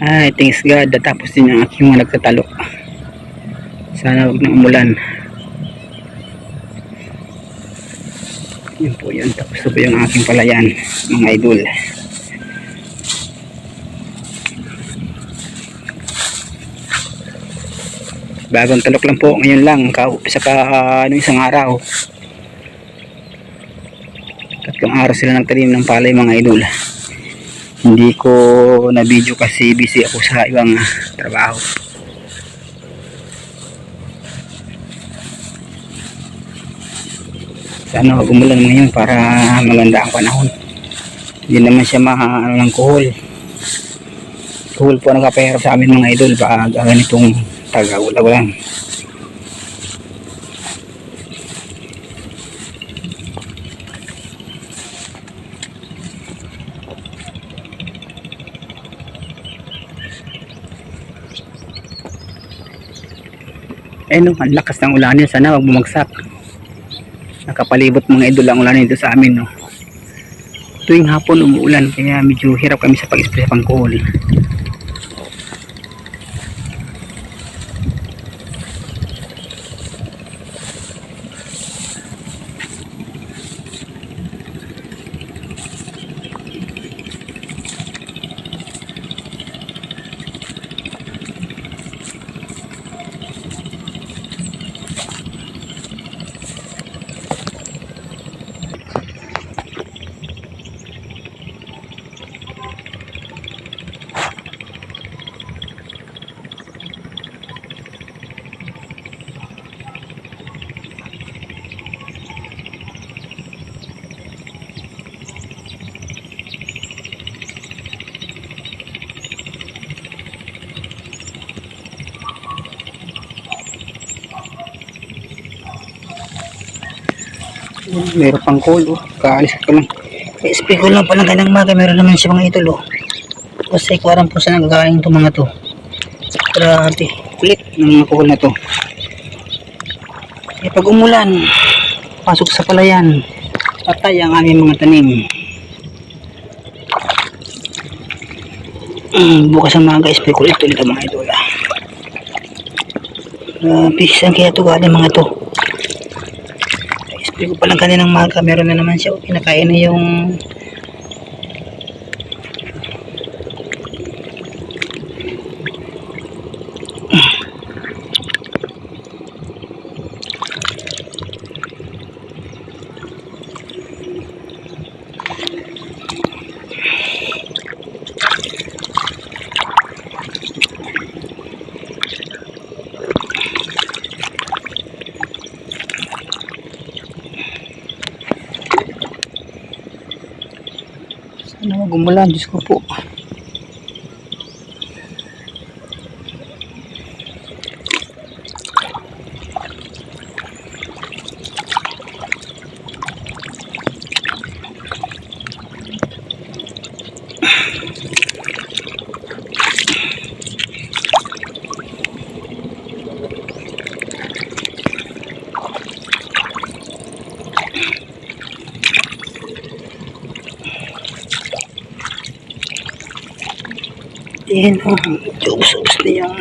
Ay, thanks God. Natapos din yung aking mga nagtatalo. Sana huwag na umulan. Yun po yun. Tapos na po yung aking palayan, mga idol. Bagong talok lang po. Ngayon lang. Ka, sa ka, ano, isang araw. Tatlong araw sila nagtanim ng palay mga idol. Hindi ko na video kasi busy ako sa ibang ah, trabaho. Sana huwag umulan ngayon para maganda ang panahon. Hindi naman siya ma ano ng kuhol. Kuhol po ang nakapahirap sa amin mga idol pag ganitong taga-ulan. Eh no, ang lakas ng ulanin. Sana wag bumagsak. Nakapalibot mga idol ang ulanin dito sa amin. No? Tuwing hapon umuulan kaya medyo hirap kami sa pag-spray pang kuhol. Meron pang kuhol. Oh. Kaalis ko lang. I-spray ko lang pala ganang maga. Meron naman siya mga idol. Oh. Kasi kuwaran po sa nagkakain itong mga to. Grabe. Kulit ng mga kuhol na to. Eh pag umulan, pasok sa palayan, patay ang aming mga tanim. Mm, bukas ang mga spray ko ulit ulit ang mga idol. ah. Grabe, saan kaya ito galing mga to? Spray ko palang kaninang maga, meron na naman siya. Pinakain na yung Sana wag umulan, Diyos ko po. Yan, oh, ubus-ubus na yung